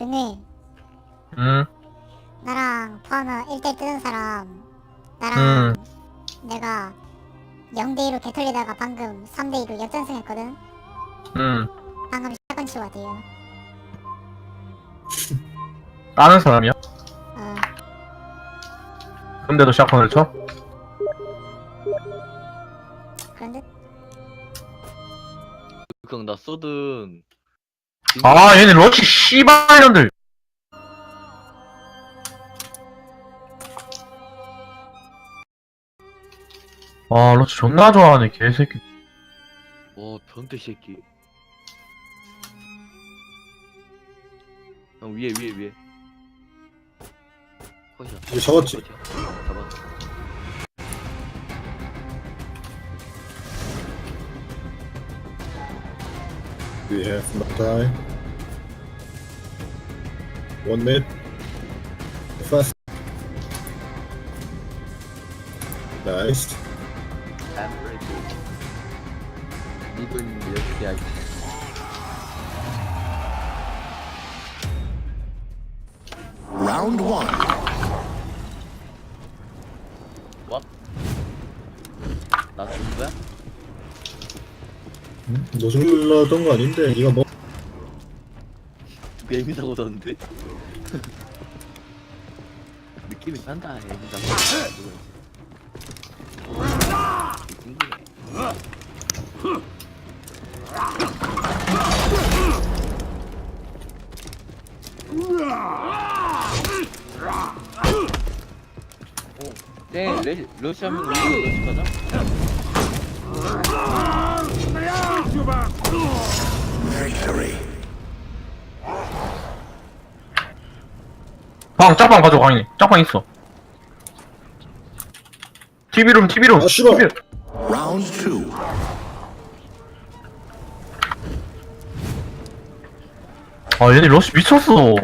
윤희 응, 나랑 파나 1대1 뜨는 사람 나랑 음. 내가 0대2로 개털리다가 방금 3대2로 역전승 했거든 응. 방금 샷건 치고 왔대요 아는 사람이야? 어 근데도 샷건을 쳐? 그런데 그냥 나 쏘든 아, 얘네 러시 씨발 년들. 아, 러시 존나 좋아하네, 개새끼. 와 변태 새끼 형 위에 위에 위에 컷이야 이제 잡았지? 컷이야. 잡았어 We have no time. One minute. Fast. Nice. 엠브레이크 리븐 이렇게 하기 Round one. 나 죽은 거야? 너 죽으려던 거 아닌데 네가 뭐 에미 사고 졌는데? 느낌이 난다 에미 사고 네, 레, 러시 하면 우리 러시 가자. Victory. 방, 짝방 가져가, 강이. 짝방 있어. TV룸, TV룸. 아, 싫어. Round two. 아, 얘네 러시 미쳤어.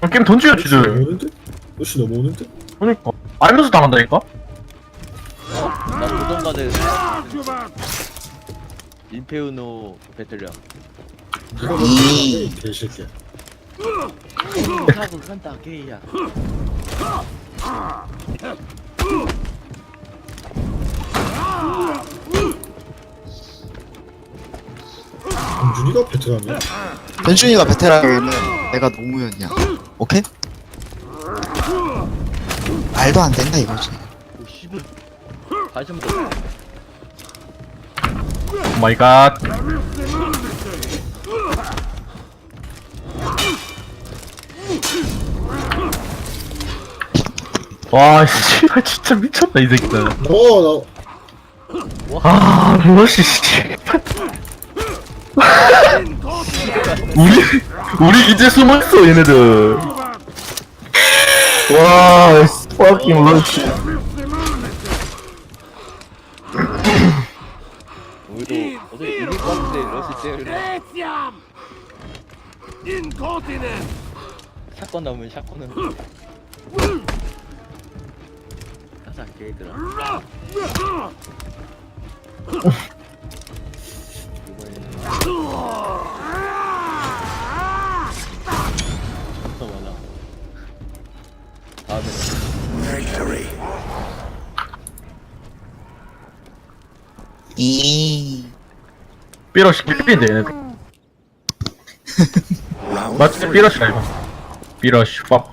아, 게임 던지야, 역시 지들. 넘어오는데? 역시 넘어오는데? 그러니까. 알면서 당한다니까? 나 배틀이야. 네가 먼저 해, 개새끼야 타고 간다 게이야. 강준이가 베테랑이야? 현준이가 베테랑이면 내가 노무현이야. 오케이? 말도 안 된다 이거지. 오 씨발. 다시 한번 더. 오 마이 갓. 와, 씨발, 진짜 미쳤다, 이 새끼들. 너, 아, 러시, 씨발. 우리, 우리 이제 숨었어, 얘네들. 와, fucking 러시. 우리도 어제 이길 것 같은데 러시 때문에 샷건 나오면 샷건은 가자 게이들아 이번에는 다음에는 Victory. 이 삐러시, 삐삐인데, 얘네들. Three. 삐러시라, 이거. 삐러시, 빡.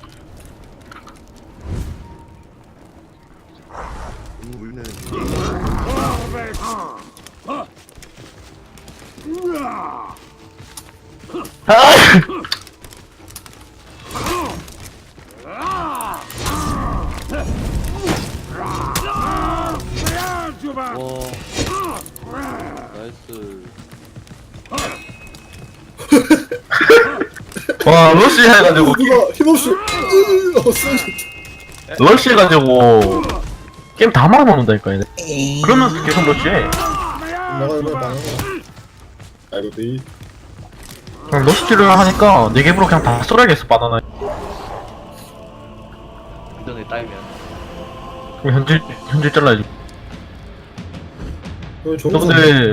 나이스 와, 러시 해가지고, 누가 힘없이 으, 어, 쓰러졌다 러시 해가지고, 게임 다 말아먹는다니까, 얘네. 그러면서 계속 러시 해. 나가 나가 나가 아이고 네 그냥 러시를 하니까, 네 개부로 그냥 다 썰어야겠어, 바나나. 그 전에 따이면 그럼 현질, 현질 잘라야지. 너너 근데,